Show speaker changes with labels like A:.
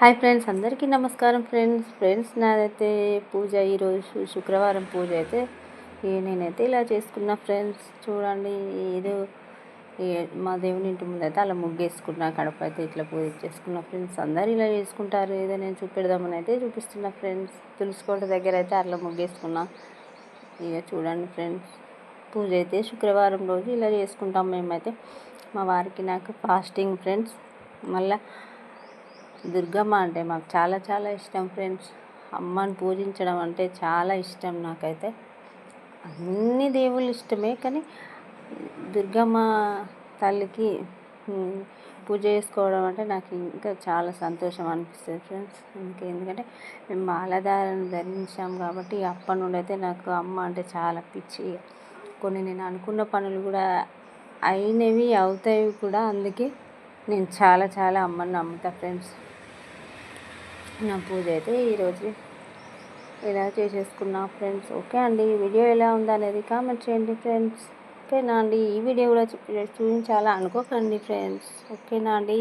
A: Hi friends అందరికీ నమస్కారం friends. Friends నాదైతే పూజ ఈరోజు శుక్రవారం పూజ అయితే నేనైతే ఇలా చేసుకున్న ఫ్రెండ్స్. చూడండి ఏదో మా దేవుని ఇంటి ముందు అయితే అలా ముగ్గేసుకున్నా కడప అయితే ఇట్లా పూజ చేసుకున్నా ఫ్రెండ్స్. అందరు ఇలా చేసుకుంటారు. ఏదో నేను చూపెడదామని అయితే చూపిస్తున్నా ఫ్రెండ్స్. తులసికోట దగ్గర అయితే అట్లా ముగ్గేసుకున్నా. ఇక చూడండి ఫ్రెండ్స్ పూజ అయితే శుక్రవారం రోజు ఇలా చేసుకుంటాం మేమైతే. మా వారికి నాకు ఫాస్టింగ్ ఫ్రెండ్స్. మళ్ళీ దుర్గమ్మ అంటే మాకు చాలా చాలా ఇష్టం ఫ్రెండ్స్. అమ్మని పూజించడం అంటే చాలా ఇష్టం నాకైతే. అన్ని దేవుళ్ళు ఇష్టమే కానీ దుర్గమ్మ తల్లికి పూజ చేసుకోవడం అంటే నాకు ఇంకా చాలా సంతోషం అనిపిస్తుంది ఫ్రెండ్స్. అందుకే ఎందుకంటే మేము మాలధారణ ధరించాం కాబట్టి అప్పటి నుండి అయితే నాకు అమ్మ అంటే చాలా పిచ్చి. కొన్ని నేను అనుకున్న పనులు కూడా అయినవి అవుతాయి కూడా. అందుకే నేను చాలా చాలా అమ్మని నమ్ముతా ఫ్రెండ్స్. నా పూజ అయితే ఈరోజు ఇలా చేసేసుకున్నా ఫ్రెండ్స్ ఓకే అండి ఈ వీడియో ఎలా ఉందనేది అనేది కామెంట్ చేయండి ఫ్రెండ్స్ ఓకేనా అండి ఈ వీడియో కూడా చూపించాలా? అనుకోకండి ఫ్రెండ్స్ ఓకేనా అండి.